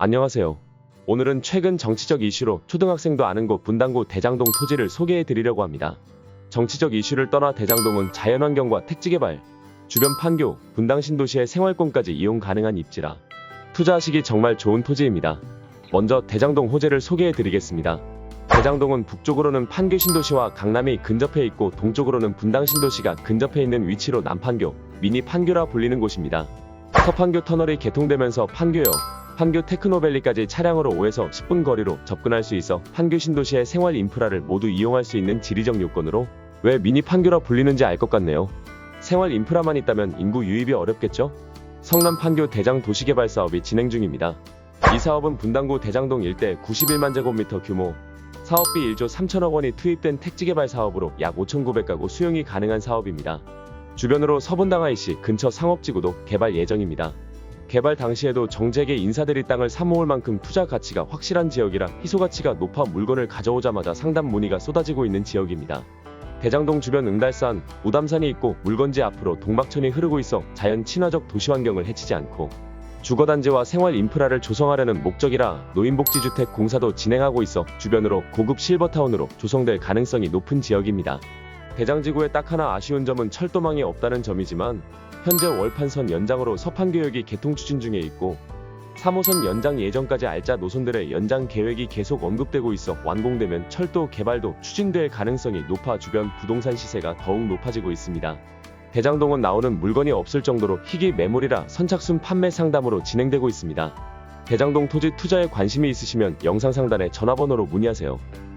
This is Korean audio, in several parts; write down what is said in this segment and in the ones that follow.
안녕하세요. 오늘은 최근 정치적 이슈로 초등학생도 아는 곳 분당구 대장동 토지를 소개해 드리려고 합니다. 정치적 이슈를 떠나 대장동은 자연환경과 택지개발, 주변 판교, 분당 신도시의 생활권까지 이용 가능한 입지라 투자하시기 정말 좋은 토지입니다. 먼저 대장동 호재를 소개해 드리겠습니다. 대장동은 북쪽으로는 판교 신도시와 강남이 근접해 있고 동쪽으로는 분당 신도시가 근접해 있는 위치로 남판교, 미니 판교라 불리는 곳입니다. 서판교 터널이 개통되면서 판교역, 판교 테크노밸리까지 차량으로 5에서 10분 거리로 접근할 수 있어 판교 신도시의 생활 인프라를 모두 이용할 수 있는 지리적 요건으로 왜 미니 판교라 불리는지 알 것 같네요. 생활 인프라만 있다면 인구 유입이 어렵겠죠? 성남 판교 대장 도시개발 사업이 진행 중입니다. 이 사업은 분당구 대장동 일대 91만 제곱미터 규모, 사업비 1조 3천억 원이 투입된 택지개발 사업으로 약 5,900가구 수용이 가능한 사업입니다. 주변으로 서분당 IC 근처 상업지구도 개발 예정입니다. 개발 당시에도 정재계 인사들이 땅을 사모을 만큼 투자 가치가 확실한 지역이라 희소 가치가 높아 물건을 가져오자마자 상담 문의가 쏟아지고 있는 지역입니다. 대장동 주변 응달산, 우담산이 있고 물건지 앞으로 동박천이 흐르고 있어 자연 친화적 도시 환경을 해치지 않고 주거단지와 생활 인프라를 조성하려는 목적이라 노인복지주택 공사도 진행하고 있어 주변으로 고급 실버타운으로 조성될 가능성이 높은 지역입니다. 대장지구에 딱 하나 아쉬운 점은 철도망이 없다는 점이지만 현재 월판선 연장으로 서판교역이 개통 추진 중에 있고 3호선 연장 예정까지 알짜 노선들의 연장 계획이 계속 언급되고 있어 완공되면 철도 개발도 추진될 가능성이 높아 주변 부동산 시세가 더욱 높아지고 있습니다. 대장동은 나오는 물건이 없을 정도로 희귀 매물이라 선착순 판매 상담으로 진행되고 있습니다. 대장동 토지 투자에 관심이 있으시면 영상 상단에 전화번호로 문의하세요.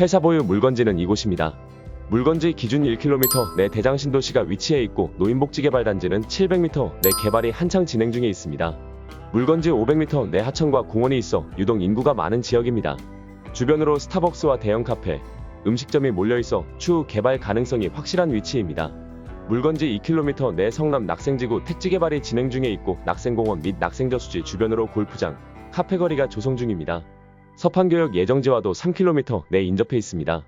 회사 보유 물건지는 이곳입니다. 물건지 기준 1km 내 대장 신도시가 위치해 있고 노인복지개발단지는 700m 내 개발이 한창 진행 중에 있습니다. 물건지 500m 내 하천과 공원이 있어 유동 인구가 많은 지역입니다. 주변으로 스타벅스와 대형 카페, 음식점이 몰려 있어 추후 개발 가능성이 확실한 위치입니다. 물건지 2km 내 성남 낙생지구 택지 개발이 진행 중에 있고 낙생공원 및 낙생저수지 주변으로 골프장, 카페 거리가 조성 중입니다. 서판교역 예정지와도 3km 내 인접해 있습니다.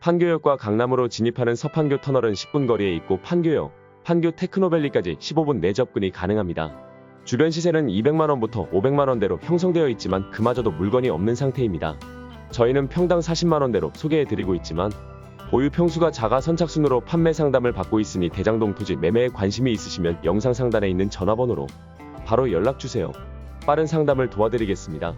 판교역과 강남으로 진입하는 서판교 터널은 10분 거리에 있고 판교역, 판교 테크노밸리까지 15분 내 접근이 가능합니다. 주변 시세는 200만원부터 500만원대로 형성되어 있지만 그마저도 물건이 없는 상태입니다. 저희는 평당 40만원대로 소개해드리고 있지만 보유 평수가 작아 선착순으로 판매 상담을 받고 있으니 대장동 토지 매매에 관심이 있으시면 영상 상단에 있는 전화번호로 바로 연락주세요. 빠른 상담을 도와드리겠습니다.